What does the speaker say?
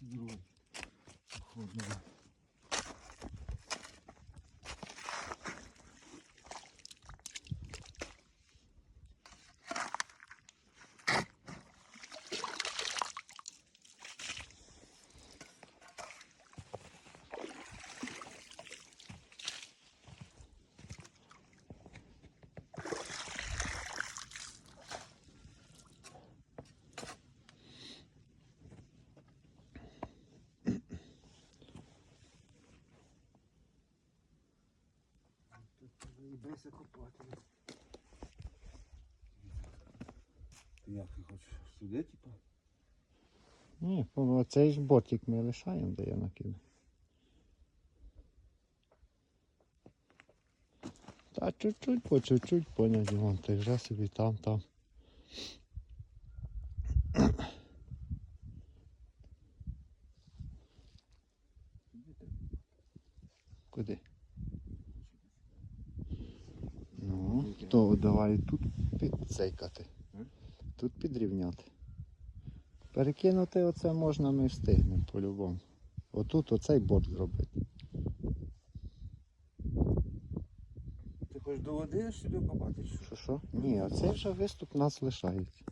другой. Походу. Заїбайся копати. Ти як ти хочеш сюди, типа? Ні, по- цей ж бортик ми лишаємо, де я накину. Та чуть-чуть, по чуть-чуть, поняв, Дімон, ти вже собі там, там. Куди? То давай тут підцейкати. Тут підрівняти. Перекинути оце можна, ми встигнемо по-любому. Отут оцей борт зробити. Ти хоч до води сюди побачиш? чи що? Що що? Ні, оцей вже виступ нас лишається.